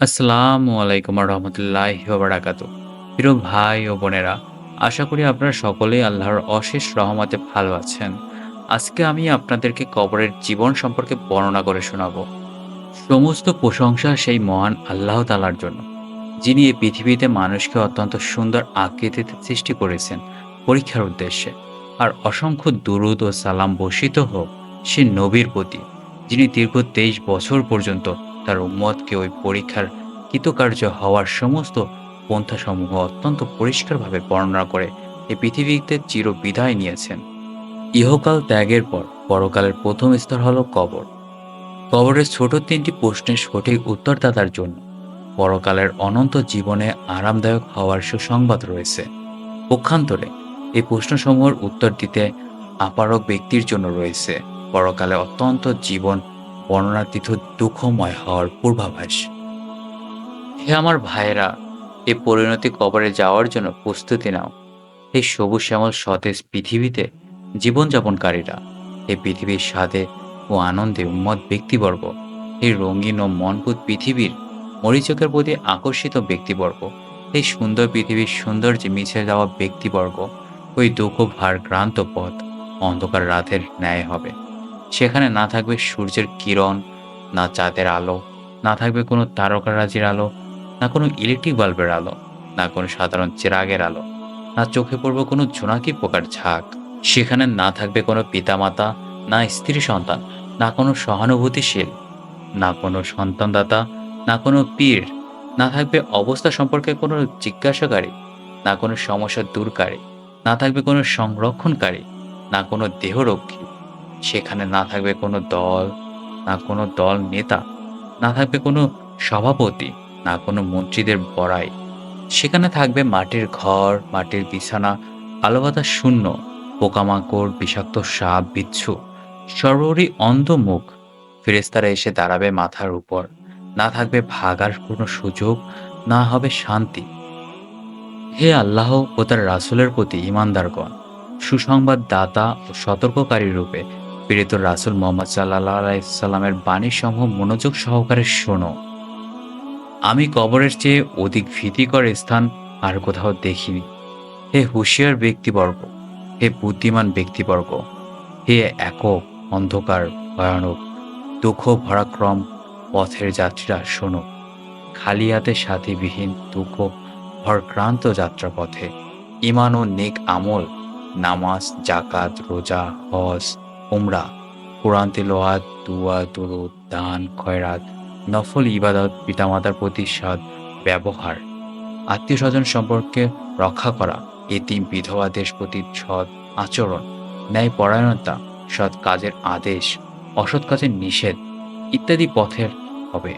আসসালামু আলাইকুম রহমতুল্লাহি বারাকাতু প্রিয় ভাই ও বোনেরা, আশা করি আপনারা সকলেই আল্লাহর অশেষ রহমতে ভালো আছেন। আজকে আমি আপনাদেরকে কবরের জীবন সম্পর্কে বর্ণনা করে শোনাবো। সমস্ত প্রশংসা সেই মহান আল্লাহ তালার জন্য, যিনি এই পৃথিবীতে মানুষকে অত্যন্ত সুন্দর আকৃতিতে সৃষ্টি করেছেন পরীক্ষার উদ্দেশ্যে। আর অসংখ্য দুরুদ ও সালাম বর্ষিত হোক সে নবীর প্রতি, যিনি দীর্ঘ তেইশ বছর পর্যন্ত তার উম্মতকে ওই পরীক্ষার কৃতকার্য হওয়ার সমস্ত পন্থাসমূহ অত্যন্ত পরিষ্কারভাবে বর্ণনা করে এই পৃথিবীতে চির বিদায় নিয়েছেন। ইহকাল ত্যাগের পর পরকালের প্রথম স্তর হলো কবর। কবরের ছোট তিনটি প্রশ্নের সঠিক উত্তরদাতার জন্য পরকালের অনন্ত জীবনে আরামদায়ক হওয়ার সুসংবাদ রয়েছে। পক্ষান্তরে এই প্রশ্নসমূহের উত্তর দিতে আপারক ব্যক্তির জন্য রয়েছে। পরকালে অত্যন্ত জীবন বর্ণনাতীত দুঃখময় হওয়ার পূর্বাভাস। হে আমার ভাইয়েরা, এ পরিণতি কবরে যাওয়ার জন্য প্রস্তুতি নাও। এই সবুজ শ্যামল সতেজ পৃথিবীতে জীবনযাপনকারীরা এই পৃথিবীর স্বাদে ও আনন্দে উন্মত ব্যক্তিবর্গ এই রঙিন ও মনপুত পৃথিবীর মরিচকের প্রতি আকর্ষিত ব্যক্তিবর্গ এই সুন্দর পৃথিবীর সৌন্দর্যে মিছে যাওয়া ব্যক্তিবর্গ, ওই দুঃখ ভার ক্রান্ত পথ অন্ধকার রাতের ন্যায় হবে। সেখানে না থাকবে সূর্যের কিরণ, না চাঁদের আলো, না থাকবে কোনো তারকারাজির আলো, না কোনো ইলেকট্রিক বাল্বের আলো, না কোনো সাধারণ চেরাগের আলো, না চোখে পড়বে কোনো জোনাকি পোকার ঝাঁক। সেখানে না থাকবে কোনো পিতামাতা, না স্ত্রী সন্তান, না কোনো সহানুভূতিশীল, না কোনো সন্তানদাতা, না কোনো পীর, না থাকবে অবস্থা সম্পর্কে কোনো জিজ্ঞাসাকারী, না কোনো সমস্যা দূরকারী, না থাকবে কোনো সংরক্ষণকারী, না কোনো দেহরক্ষী। সেখানে না থাকবে কোনো দল, না কোনো দল নেতা, না থাকবে কোনো সভাপতি, না কোনো মন্ত্রীদের বড়াই। সেখানে থাকবে মাটির ঘর, মাটির বিছানা আলো বাতাস শূন্য, পোকামাকড়, বিষাক্ত সাপ, বিচ্ছু। সর্বোপরি অন্ধ মুখ। ফেরেস্তারা এসে দাঁড়াবে মাথার উপর। না থাকবে ভাগার কোনো সুযোগ, না হবে শান্তি। হে আল্লাহ ও তার রাসূলের প্রতি ইমানদারগণ সুসংবাদ দাতা ও সতর্ককারী রূপে প্রেরিত রাসূল মোহাম্মদ সাল্লাল্লাহু আলাইহি সাল্লামের বাণী সমূহ মনোযোগ সহকারে শোনো। আমি কবরের চেয়ে অধিক ভীতিকর স্থান আর কোথাও দেখিনি। হে হুঁশিয়ার ব্যক্তিবর্গ, হে বুদ্ধিমান ব্যক্তিবর্গ, হে একক, অন্ধকার, ভয়ানক, দুঃখ ভরাক্রম পথের যাত্রীরা শোনো। খালি হাতে সাথীবিহীন, দুঃখ, ভরক্রান্ত যাত্রাপথে। ইমান ও নেক আমল, নামাজ জাকাত রোজা, হজ উমরা, কোরআন তেলোয়াত দুয়া, দুরুদ, দান, খয়রাত, নফল ইবাদত, পিতামাতার প্রতি সৎ ব্যবহার আত্মীয় স্বজন সম্পর্কে রক্ষা করা, এতিম বিধবা বিধবাদের প্রতি সৎ আচরণ ন্যায় পরায়ণতা সৎ কাজের আদেশ, অসৎ কাজের নিষেধ ইত্যাদি পথের হবে।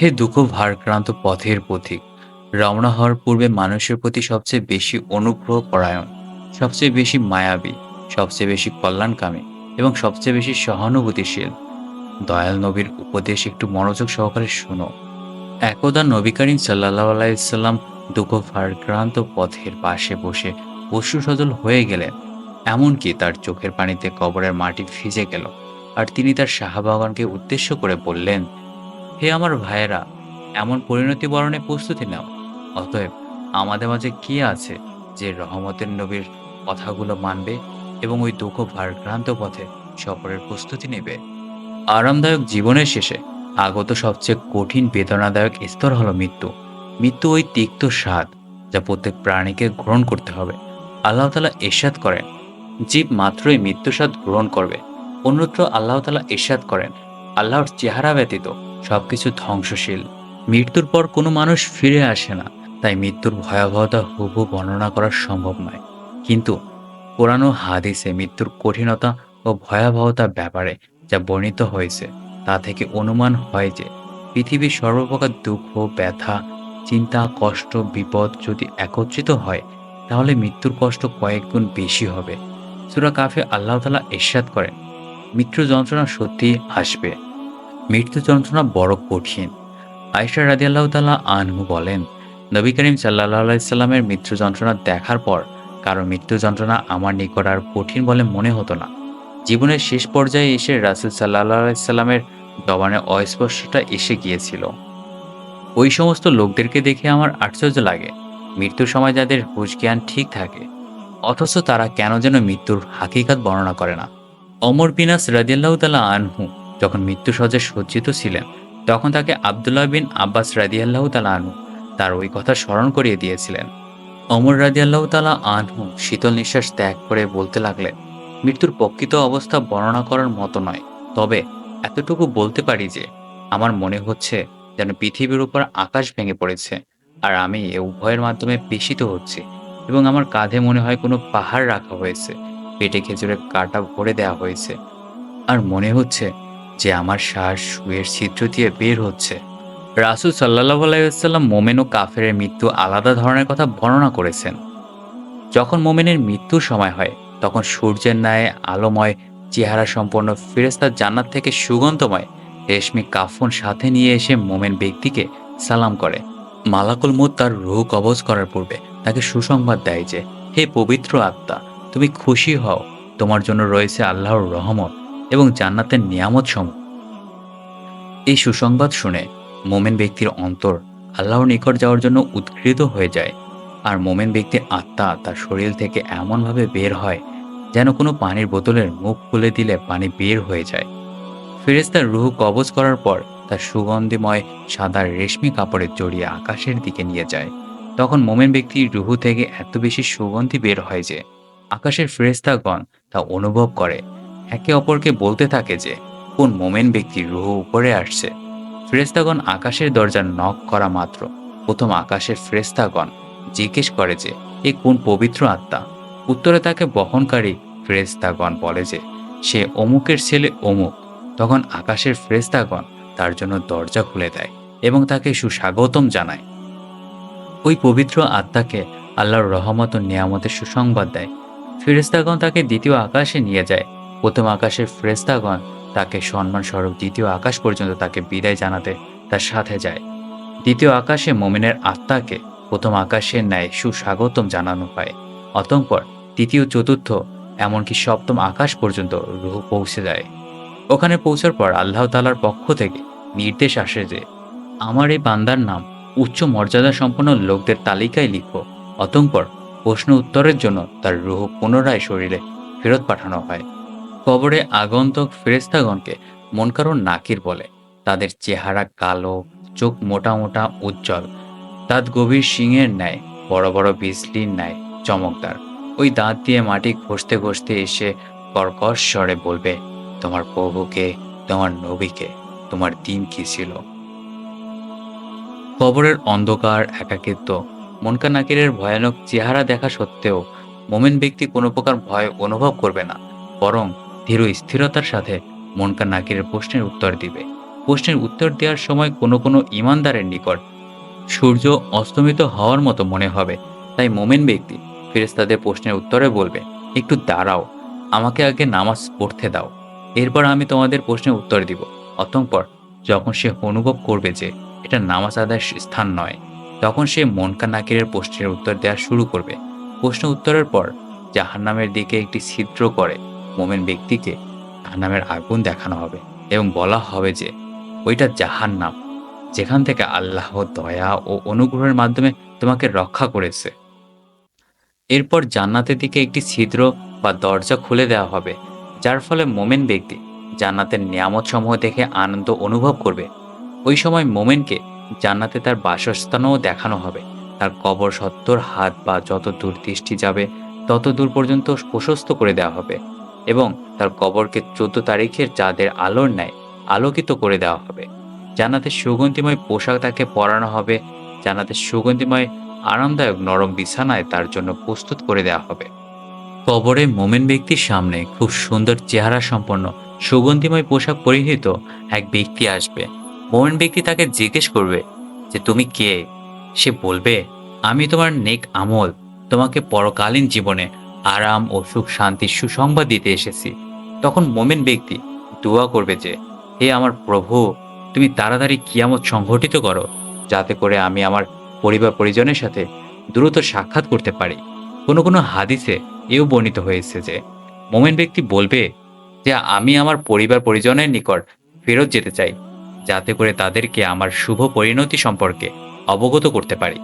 হে দুঃখ ভারক্রান্ত পথের পথিক রওনা হওয়ার পূর্বে মানুষের প্রতি সবচেয়ে বেশি অনুগ্রহ পরায়ণ, সবচেয়ে বেশি মায়াবী সবচেয়ে বেশি কল্যাণকামী এবং সবচেয়ে বেশি সহানুভূতিশীল। দয়াল নবীর উপদেশ একটু মনোযোগ সহকারে শোনো। একদা নবী করিম সাল্লাহ আলাইসাল্লাম দুঃখ ভারক্রান্ত পথের পাশে বসে পশু সজল হয়ে গেলেন, এমনকি তার চোখের পানিতে কবরের মাটি ভিজে গেল। আর তিনি তার সাহাবাগণকে উদ্দেশ্য করে বললেন, হে আমার ভাইয়েরা, এমন পরিণতি বরণে প্রস্তুতি নাও। অতএব আমাদের মাঝে কি আছে যে রহমতের নবীর কথাগুলো মানবে? এবং ওই দুঃখ ভারক্রান্ত পথে সফরের প্রস্তুতি নেবে। আরামদায়ক জীবনের শেষে আগত সবচেয়ে কঠিন বেদনাদায়ক স্তর হলো মৃত্যু। মৃত্যু ওই তিক্ত স্বাদ যা প্রত্যেক প্রাণীকে গ্রহণ করতে হবে। আল্লাহ তালা এরশাদ করেন, জীব মাত্রই মৃত্যু স্বাদ গ্রহণ করবে। অন্যত্র আল্লাহ তালা এরশাদ করেন, আল্লাহর চেহারা ব্যতীত সবকিছু ধ্বংসশীল। মৃত্যুর পর কোনো মানুষ ফিরে আসে না, তাই মৃত্যুর ভয়াবহতা হুবহু বর্ণনা করা সম্ভব নয়। কিন্তু কোরআন ও হাদিসে মৃত্যুর কঠিনতা ও ভয়াবহতার ব্যাপারে যা বর্ণিত হয়েছে, তা থেকে অনুমান হয় যে পৃথিবীর সর্বপ্রকার দুঃখ, ব্যথা, চিন্তা, কষ্ট, বিপদ যদি একত্রিত হয়, তাহলে মৃত্যুর কষ্ট কয়েক গুণ বেশি হবে। সুরা কাফে আল্লাহ তালা এরশাদ করেন মৃত্যু যন্ত্রণা সত্যি আসবে। মৃত্যু যন্ত্রণা বড় কঠিন। আয়সা রাজি আল্লাহ তালা আনহু বলেন, নবী করিম সাল্লাহ আলাইসাল্লামের মৃত্যু যন্ত্রণা দেখার পর কারও মৃত্যু যন্ত্রণা আমার নিকট আর কঠিন বলে মনে হতো না। জীবনের শেষ পর্যায়ে এসে রাসুল সাল্লাহ আলাইসাল্লামের জবানের অস্পষ্টতা এসে গিয়েছিল। ওই সমস্ত লোকদেরকে দেখে আমার আশ্চর্য লাগে, মৃত্যুর সময় যাদের হুশ জ্ঞান ঠিক থাকে, অথচ তারা কেন যেন মৃত্যুর হাকিকাত বর্ণনা করে না। অমর বিনাস রাজিয়াল্লাহ তালা আনহু যখন মৃত্যু সজ্জায় সজ্জিত ছিলেন, তখন তাকে আবদুল্লাহ বিন আব্বাস রাদিয়াল্লাহ তালা আনহু তার ওই কথা স্মরণ করিয়ে দিয়েছিলেন। অমর রাজিয়াল্লাহ তালা আনহু শীতল নিঃশ্বাস ত্যাগ করে বলতে লাগলেন, মৃত্যুর প্রকৃত অবস্থা বর্ণনা করার মতো নয়। তবে এতটুকু বলতে পারি যে, আমার মনে হচ্ছে যেন পৃথিবীর উপর আকাশ ভেঙে পড়েছে আর আমি এ উভয়ের মাধ্যমে পেষিত হচ্ছি এবং আমার কাঁধে মনে হয় কোনো পাহাড় রাখা হয়েছে, পেটে খেজুরের কাটা ভরে দেওয়া হয়েছে। আর মনে হচ্ছে যে আমার শ্বাস শুয়ের ছিদ্র দিয়ে বের হচ্ছে। রাসুল সাল্লাহ আলাইসাল্লাম মোমেন ও কাফেরের মৃত্যু আলাদা ধরনের কথা বর্ণনা করেছেন। যখন মোমেনের মৃত্যুর সময় হয়, তখন সূর্যের ন্যায়, আলোময়, চেহারা সম্পন্ন ফেরেস্তার জান্নাত থেকে সুগন্ধময়, রেশমি কাফন সাথে নিয়ে এসে মোমেন ব্যক্তিকে সালাম করে। মালাকুল মুদ তার রুহ কবজ করার পূর্বে তাকে সুসংবাদ দেয় যে, হে পবিত্র আত্মা, তুমি খুশি হও, তোমার জন্য রয়েছে আল্লাহর রহমত এবং জান্নাতের নিয়ামত সমূহ এই সুসংবাদ শুনে মোমেন ব্যক্তির অন্তর আল্লাহর নিকট যাওয়ার জন্য উৎকৃত হয়ে যায়। আর মোমেন ব্যক্তির আত্মা তার শরীর থেকে এমনভাবে বের হয় যেন কোনো পানির বোতলের মুখ খুলে দিলে পানি বের হয়ে যায়। ফেরেস্তার রুহ কবজ করার পর তার সুগন্ধিময় সাদা রেশমি কাপড়ে জড়িয়ে আকাশের দিকে নিয়ে যায়। তখন মোমেন ব্যক্তির রুহু থেকে এত বেশি সুগন্ধি বের হয় যে আকাশের ফেরেস্তাগণ তা অনুভব করে। একে অপরকে বলতে থাকে যে, কোন মোমেন ব্যক্তির রুহু উপরে আসছে? ফ্রেস্তাগণ আকাশের দরজা নক করা মাত্র। প্রথম আকাশের ফ্রেস্তাগণ জিজ্ঞেস করে যে, এ কোন পবিত্র আত্মা? উত্তরে তাকে বহনকারী ফ্রেস্তাগণ বলে যে, সে অমুকের ছেলে অমুক। তখন আকাশের ফ্রেস্তাগণ তার জন্য দরজা খুলে দেয় এবং তাকে সুস্বাগতম জানায়। ওই পবিত্র আত্মাকে আল্লাহর রহমত ও নিয়ামতের সুসংবাদ দেয়। ফেরেস্তাগণ তাকে দ্বিতীয় আকাশে নিয়ে যায়। প্রথম আকাশের ফেরেস্তাগণ তাকে সম্মান স্বরূপ দ্বিতীয় আকাশ পর্যন্ত তাকে বিদায় জানাতে তার সাথে যায়। দ্বিতীয় আকাশে মোমেনের আত্মাকে প্রথম আকাশের ন্যায় সুস্বাগতম জানানো হয়। অতঃপর তৃতীয়, চতুর্থ, এমনকি সপ্তম আকাশ পর্যন্ত রুহ পৌঁছে যায়। ওখানে পৌঁছার পর আল্লাহ তালার পক্ষ থেকে নির্দেশ আসে যে, আমার এই বান্দার নাম উচ্চ মর্যাদা সম্পন্ন লোকদের তালিকায় লিখো। অতঃপর প্রশ্ন উত্তরের জন্য তার রুহ পুনরায় শরীরে ফেরত পাঠানো হয়। কবরে আগন্তক ফেরেস্তাগণকে মন কারও নাকির বলে। তাদের চেহারা কালো, চোখ মোটা মোটা, উজ্জ্বল। দাঁত গভীর শিঙের ন্যায়, বড় বড় বিজলির ন্যায় চমকদার। ওই দাঁত দিয়ে মাটি ঘষতে ঘষতে এসে কর্কশ স্বরে বলবে, তোমার প্রভুকে, তোমার নবীকে, তোমার দিন কি ছিল? কবরের অন্ধকার, একাকিত্ব, মনকা নাকিরের ভয়ানক চেহারা দেখা সত্ত্বেও মোমেন ব্যক্তি কোনো প্রকার ভয় অনুভব করবে না। বরং ধীর স্থিরতার সাথে মনকা নাকিরের প্রশ্নের উত্তর দিবে। প্রশ্নের উত্তর দেওয়ার সময় কোনো কোনো ইমানদারের নিকট সূর্য অস্তমিত হওয়ার মতো মনে হবে। তাই মোমেন ব্যক্তি ফেরেস্তাদের প্রশ্নের উত্তরে বলবে, একটু দাঁড়াও, আমাকে আগে নামাজ পড়তে দাও। এরপর আমি তোমাদের প্রশ্নের উত্তর দিব। অতঃপর যখন সে অনুভব করবে যে এটা নামাজ আদায়ের স্থান নয়, তখন সে মনকা নাকিরের প্রশ্নের উত্তর দেওয়া শুরু করবে। প্রশ্ন উত্তরের পর জাহান্নামের দিকে একটি ছিদ্র করে। মোমেন ব্যক্তিকে জাহান্নামের আগুন দেখানো হবে এবং বলা হবে যে, ওইটা জাহান্নাম, যেখান থেকে আল্লাহ দয়া ও অনুগ্রহের মাধ্যমে তোমাকে রক্ষা করেছে। এরপর জান্নাতের দিকে একটি ছিদ্র বা দরজা খুলে দেওয়া হবে, যার ফলে মোমেন ব্যক্তি জান্নাতের নিয়ামত সমূহ দেখে আনন্দ অনুভব করবে। ওই সময় মোমেনকে জান্নাতে তার বাসস্থানও দেখানো হবে। তার কবর সত্তর হাত বা যত দূর দৃষ্টি যাবে, তত দূর পর্যন্ত প্রশস্ত করে দেওয়া হবে। এবং তার কবরকে চোদ্দ তারিখের চাঁদের আলোর ন্যায় আলোকিত করে দেওয়া হবে। জান্নাতের সুগন্ধিময় পোশাক তাকে পরানো হবে। জান্নাতের সুগন্ধিময়, আরামদায়ক নরম বিছানায় তার জন্য প্রস্তুত করে দেওয়া হবে। কবরে মোমেন ব্যক্তির সামনে খুব সুন্দর চেহারা সম্পন্ন সুগন্ধিময় পোশাক পরিহিত এক ব্যক্তি আসবে। মোমেন ব্যক্তি তাকে জিজ্ঞেস করবে যে, তুমি কে? সে বলবে, আমি তোমার নেক আমল তোমাকে পরকালীন জীবনে আরাম ও সুখ শান্তির সুসংবাদ দিতে এসেছি। তখন মোমেন ব্যক্তি দোয়া করবে যে, হে আমার প্রভু, তুমি তাড়াতাড়ি কিয়ামত সংঘটিত করো, যাতে করে আমি আমার পরিবার পরিজনের সাথে দ্রুত সাক্ষাৎ করতে পারি। কোনো কোনো হাদিসে এও বর্ণিত হয়েছে যে, মোমেন ব্যক্তি বলবে যে, আমি আমার পরিবার পরিজনের নিকট ফেরত যেতে চাই, যাতে করে তাদেরকে আমার শুভ পরিণতি সম্পর্কে অবগত করতে পারি।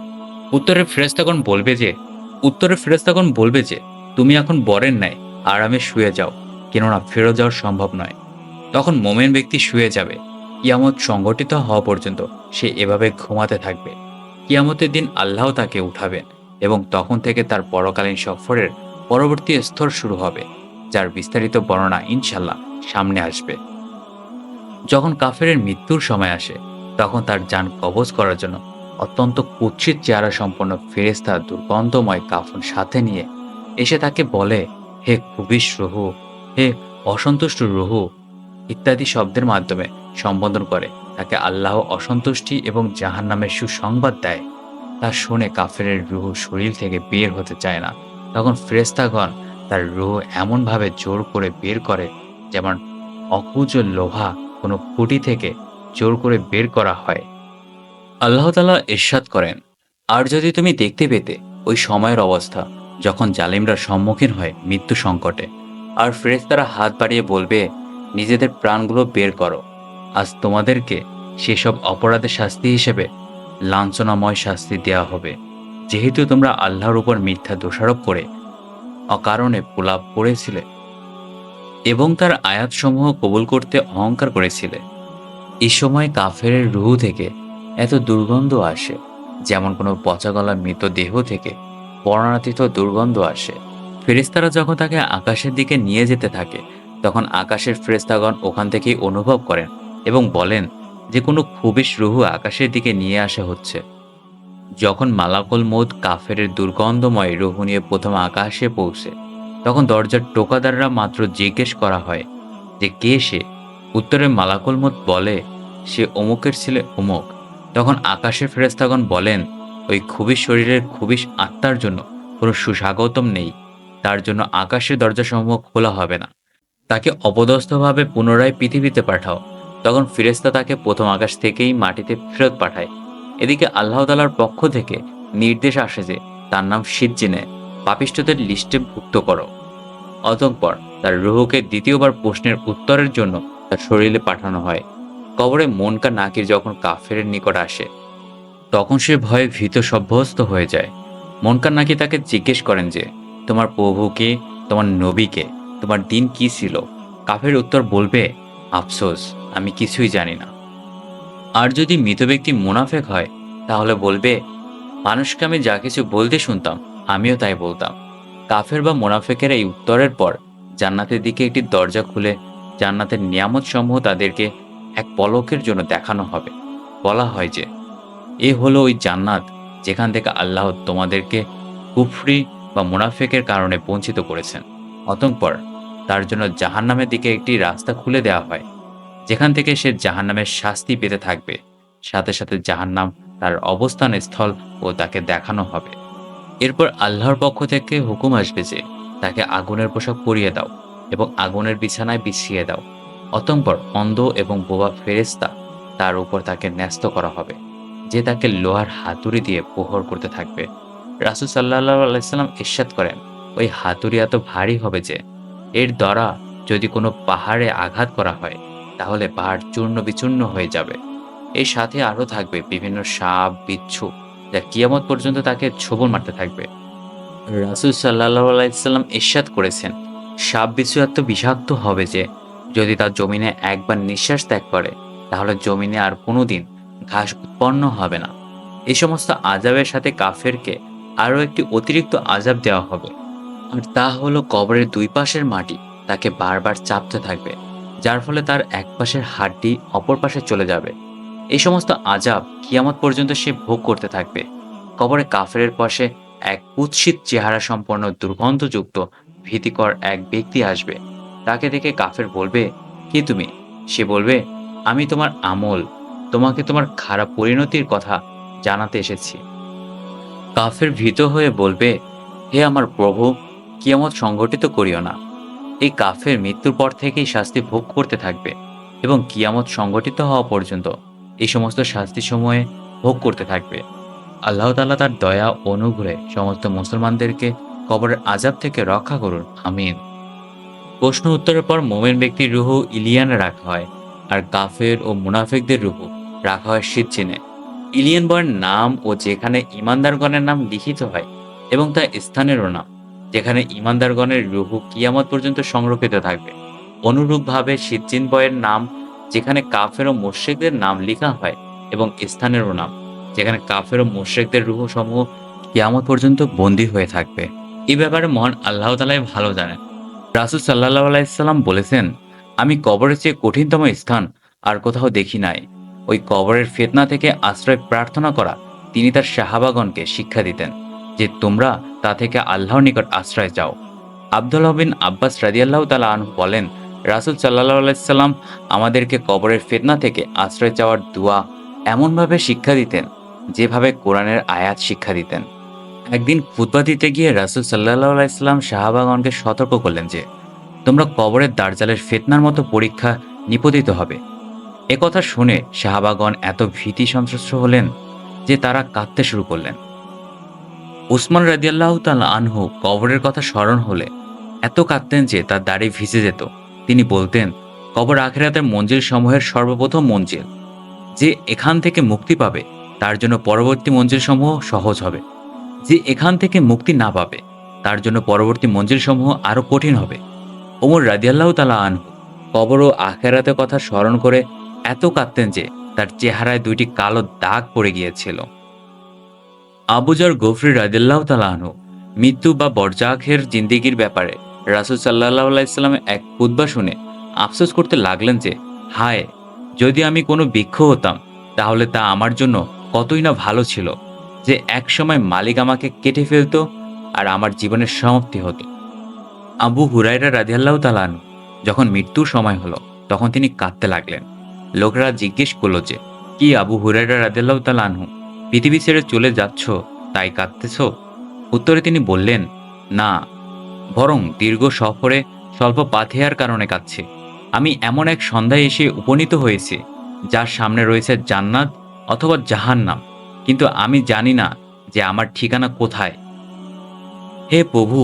উত্তরের ফেরেস্তাগণ বলবে যে, উত্তরের ফেরেস্তাগণ বলবে যে তুমি এখন বরের ন্যায় আরামে শুয়ে যাও, কেননা ফেরত যাওয়ার সম্ভব নয়। তখন মোমেন ব্যক্তি শুয়ে যাবে। কিয়ামত সংগঠিত হওয়া পর্যন্ত সে এভাবে ঘুমাতে থাকবে। কিয়ামতের দিন আল্লাহ তাকে উঠাবেন এবং তখন থেকে তার পরকালীন সফরের পরবর্তী স্তর শুরু হবে, যার বিস্তারিত বর্ণনা ইনশাল্লাহ সামনে আসবে। যখন কাফেরের মৃত্যুর সময় আসে, তখন তার যান কবজ করার জন্য অত্যন্ত কুৎসিত চেহারা সম্পন্ন ফেরেস্তা দুর্গন্ধময় কাফন সাথে নিয়ে এসে তাকে বলে, হে খুবিস রুহু, হে অসন্তুষ্ট রুহু, ইত্যাদি শব্দের মাধ্যমে সম্বোধন করে। তাকে আল্লাহ অসন্তুষ্টি এবং জাহান্নামের সুসংবাদ দেয়। তা শুনে কাফেরের রুহু শরীর থেকে বের হতে চায় না। তখন ফ্রেস্তাগণ তার রুহ এমনভাবে জোর করে বের করে, যেমন অকুজ লোহা কোনো খুঁটি থেকে জোর করে বের করা হয়। আল্লাহ তালা ইরশাদ করেন, আর যদি তুমি দেখতে পেতে ওই সময়ের অবস্থা যখন জালিমরা সম্মুখীন হয় মৃত্যু সংকটে। আর ফেরেস্তারা হাত বাড়িয়ে বলবে, নিজেদের প্রাণগুলো বের করো। আজ তোমাদেরকে সেসব অপরাধের শাস্তি হিসেবে লাঞ্ছনাময় শাস্তি দেওয়া হবে। যেহেতু তোমরা আল্লাহর উপর মিথ্যা দোষারোপ করে অকারণে পোলাপ করেছিলে এবং তার আয়াতসমূহ কবুল করতে অহংকার করেছিলে এই সময় কাফের রুহু থেকে এত দুর্গন্ধ আসে, যেমন কোনো পচাগলা মৃত দেহ থেকে বর্ণাতীত দুর্গন্ধ আসে। ফেরেস্তারা যখন তাকে আকাশের দিকে নিয়ে যেতে থাকে, তখন আকাশের ফেরেস্তাগণ ওখান থেকেই অনুভব করেন এবং বলেন যে কোনো খুবিস রুহু আকাশের দিকে নিয়ে আসা হচ্ছে। যখন মালাকুল মৌদ কাফের দুর্গন্ধময় রুহু নিয়ে প্রথম আকাশে পৌঁছে, তখন দরজার টোকাদাররা মাত্র জিজ্ঞেস করা হয় যে কে সে? উত্তরে মালাকুল মত বলে, সে অমুকের ছেলে অমুক। তখন আকাশের ফেরেস্তাগণ বলেন ওই খুবিস শরীরের খুবিস আত্মার জন্য কোনো সুস্বাগতম নেই। তার জন্য আকাশের দরজাসমূহ খোলা হবে না। তাকে অপদস্থভাবে পুনরায় পৃথিবীতে পাঠাও। তখন ফিরেস্তা তাকে প্রথম আকাশ থেকেই মাটিতে ফেরত পাঠায়। এদিকে আল্লাহ তালার পক্ষ থেকে নির্দেশ আসে যে তার নাম সিজ্জিনে পাপিষ্টদের লিস্টে ভুক্ত করো। অতঃপর তার রুহুকে দ্বিতীয়বার প্রশ্নের উত্তরের জন্য তার শরীরে পাঠানো হয়। কবরে মনকা নাকির যখন কাফের নিকট আসে তখন সে ভয়ে ভীত সভ্যস্ত হয়ে যায়। মনকার নাকি তাকে জিজ্ঞেস করেন যে, তোমার প্রভুকে তোমার নবীকে তোমার দিন কি ছিল? কাফের উত্তর, বলবে, আফসোস, আমি কিছুই জানি না। আর যদি মৃত ব্যক্তি মুনাফেক হয়, তাহলে বলবে, মানুষকে আমি যা কিছু বলতে শুনতাম, আমিও তাই বলতাম। কাফের বা মোনাফেকের এই উত্তরের পর, জান্নাতের দিকে একটি দরজা খুলে জান্নাতের নিয়ামত সমূহ তাদেরকে এক পলকের জন্য দেখানো হবে। বলা হয় যে এ হলো ওই জান্নাত, যেখান থেকে আল্লাহ তোমাদেরকে কুফরি বা মুনাফেকের কারণে বঞ্চিত করেছেন। অতঃপর তার জন্য জাহান্নামের দিকে একটি রাস্তা খুলে দেওয়া হয়, যেখান থেকে সে জাহান্নামের শাস্তি পেতে থাকবে। সাথে সাথে জাহান্নাম তার অবস্থান স্থল ও তাকে দেখানো হবে। এরপর আল্লাহর পক্ষ থেকে হুকুম আসবে যে, তাকে আগুনের পোশাক পরিয়ে দাও এবং আগুনের বিছানায় বিছিয়ে দাও। অতঃপর অন্ধ এবং বোবা ফেরেস্তা তার উপর তাকে ন্যস্ত করা হবে। যে তাকে লোহার হাতুড়ি দিয়ে প্রহর করতে থাকবে। রাসুল সাল্লাহ আলাইসাল্লাম ইস্বাদ করেন, ওই হাতুড়ি এত ভারী হবে যে, এর দ্বারা যদি কোনো পাহাড়ে আঘাত করা হয়, তাহলে পাহাড় চূর্ণ বিচূর্ণ হয়ে যাবে। এর সাথে আরও থাকবে বিভিন্ন সাপ, বিচ্ছু, যা কিয়ামত পর্যন্ত তাকে ছোবল মারতে থাকবে। রাসুল সাল্লাহ আলাইসাল্লাম ইস্বাদ করেছেন, সাপ, বিচ্ছু এত বিষাক্ত হবে যে, যদি তার জমিনে একবার নিঃশ্বাস ত্যাগ করে, তাহলে জমিনে আর কোনোদিন ঘাস উৎপন্ন হবে না। এই সমস্ত আজাবের সাথে কাফেরকে আরও একটি অতিরিক্ত আজাব দেওয়া হবে। আর তা হলো কবরের দুই পাশের মাটি, তাকে বারবার চাপতে থাকবে, যার ফলে তার এক পাশের হাড্ডি অপর পাশে চলে যাবে। এই সমস্ত আজাব কিয়ামত পর্যন্ত সে ভোগ করতে থাকবে। কবরে কাফেরের পাশে এক কুৎসিত চেহারা সম্পন্ন দুর্গন্ধযুক্ত, ভীতিকর এক ব্যক্তি আসবে। তাকে দেখে কাফের বলবে, কি তুমি? সে বলবে, আমি তোমার আমল তোমাকে তোমার খারাপ পরিণতির কথা জানাতে এসেছি। কাফের ভীত হয়ে বলবে, হে আমার প্রভু, কিয়ামত সংগঠিত করিও না। এই কাফের মৃত্যুর পর থেকেই শাস্তি ভোগ করতে থাকবে এবং কিয়ামত সংগঠিত হওয়া পর্যন্ত এই সমস্ত শাস্তি সময়ে ভোগ করতে থাকবে। আল্লাহ তাআলা তার দয়া অনুগ্রহে সমস্ত মুসলমানদেরকে কবরের আজাব থেকে রক্ষা করুন। আমিন। প্রশ্ন উত্তরের পর মোমেন ব্যক্তির রুহু ইলিয়ানে রাখা হয়। আর কাফের ও মুনাফেকদের রূপ রাখা হয় সিজ্জিনে ইলিয়ান বয়ের নাম ও যেখানে ইমানদারগণের নাম লিখিত হয় এবং তা স্থানেরও নাম, যেখানে ইমানদারগণের রুহু কিয়ামত পর্যন্ত সংরক্ষিত থাকবে। অনুরূপভাবে সিজ্জিন বয়ের নাম, যেখানে কাফের ও মোর্শেকদের নাম লেখা হয় এবং স্থানেরও নাম, যেখানে কাফের ও মোর্শেকদের রুহু সমূহ কিয়ামত পর্যন্ত বন্দী হয়ে থাকবে। এ ব্যাপারে মহান আল্লাহ তালাই ভালো জানেন। রাসুল সাল্লাহ আলাইসাল্লাম বলেছেন আমি কবরের চেয়ে কঠিনতম স্থান আর কোথাও দেখি নাই। ওই কবরের ফেতনা থেকে আশ্রয় প্রার্থনা করা তিনি তার সাহাবাগণকে শিক্ষা দিতেন যে তোমরা তা থেকে আল্লাহর নিকট আশ্রয় যাও। আবদুল্লাহ বিন আব্বাস রাদিয়াল্লাহ তালা আনহু বলেন, রাসুল সাল্লাহ আলাইসাল্লাম আমাদেরকে কবরের ফেতনা থেকে আশ্রয় চাওয়ার দোয়া এমনভাবে শিক্ষা দিতেন যেভাবে কোরআনের আয়াত শিক্ষা দিতেন। একদিন খুতবা দিতে গিয়ে রাসুল সাল্লাহ আলাইসাল্লাম শাহবাগনকে সতর্ক করলেন যে তোমরা কবরের দার্জালের ফেতনার মতো পরীক্ষা নিপতিত হবে। এ কথা শুনে শাহবাগন এত ভীতি সন্ত্রস্ত হলেন যে তারা কাঁদতে শুরু করলেন। উসমান রাদিয়াল্লাহ তাল আনহু কবরের কথা স্মরণ হলে এত কাঁদতেন যে তার দাড়ি ভিজে যেত। তিনি বলতেন, কবর আখেরাতের মঞ্জিল সমূহের সর্বপ্রথম মঞ্জিল। যে এখান থেকে মুক্তি পাবে, তার জন্য পরবর্তী মঞ্জিল সমূহ সহজ হবে। যে এখান থেকে মুক্তি না পাবে, তার জন্য পরবর্তী মঞ্জিল সমূহ আরও কঠিন হবে। ওমর রাদিয়াল্লাহ তালা আনহু কবর ও আখেরাতের কথা স্মরণ করে এত কাঁদতেন যে তার চেহারায় দুইটি কালো দাগ পড়ে গিয়েছিল। আবুজার গফরি রাদিল্লাহ তালাহনু মৃত্যু বা বরজাখের জিন্দিগির ব্যাপারে রাসুল সাল্লাহ আলাইস্লামের এক খুদ্া শুনে আফসোস করতে লাগলেন যে, হায়, যদি আমি কোনো বৃক্ষ হতাম, তাহলে তা আমার জন্য কতই না ভালো ছিল যে একসময় মালিক আমাকে কেটে ফেলতো আর আমার জীবনের সমাপ্তি হতো। আবু হুরাইরা রাজিয়াল্লাহ তালানু যখন মৃত্যুর সময় হলো, তখন তিনি কাঁদতে লাগলেন। লোকরা জিজ্ঞেস করল যে, কি আবু হুরাইরা রাজিয়াল্লাহ তালানহু পৃথিবী ছেড়ে চলে যাচ্ছ, তাই কাঁদতেছ? উত্তরে তিনি বললেন, না, বরং দীর্ঘ সফরে স্বল্প পাথেয়ার কারণে কাঁদছে। আমি এমন এক সন্ধ্যায় এসে উপনীত হয়েছি, যার সামনে রয়েছে জান্নাত অথবা জাহান্নাম, কিন্তু আমি জানি না যে আমার ঠিকানা কোথায়। হে প্রভু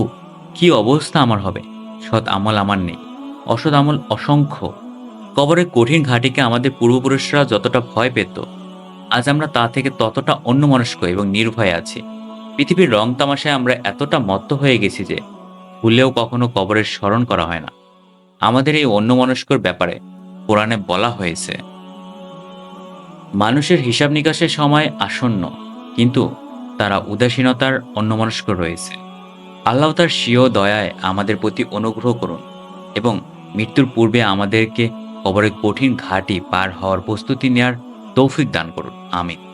কি অবস্থা আমার হবে? সৎ আমল আমার নেই। অসৎ আমল অসংখ্য। কবরের কঠিন ঘাটিকে আমাদের পূর্বপুরুষরা যতটা ভয় পেত, আজ আমরা তা থেকে ততটা অন্যমনস্ক এবং নির্ভয়ে আছি। পৃথিবীর রং তামাশায় আমরা এতটা মত্ত হয়ে গেছি যে, ভুলেও কখনো কবরের স্মরণ করা হয় না। আমাদের এই অন্যমনস্কর ব্যাপারে কোরআনে বলা হয়েছে, মানুষের হিসাব নিকাশের সময় আসন্ন, কিন্তু তারা উদাসীনতার অন্যমনস্ক রয়েছে। আল্লাহ তার স্বীয় দয়ায় আমাদের প্রতি অনুগ্রহ করুন এবং মৃত্যুর পূর্বে আমাদেরকে কবরের কঠিন ঘাটি পার হওয়ার প্রস্তুতি নেওয়ার তৌফিক দান করুন। আমিন।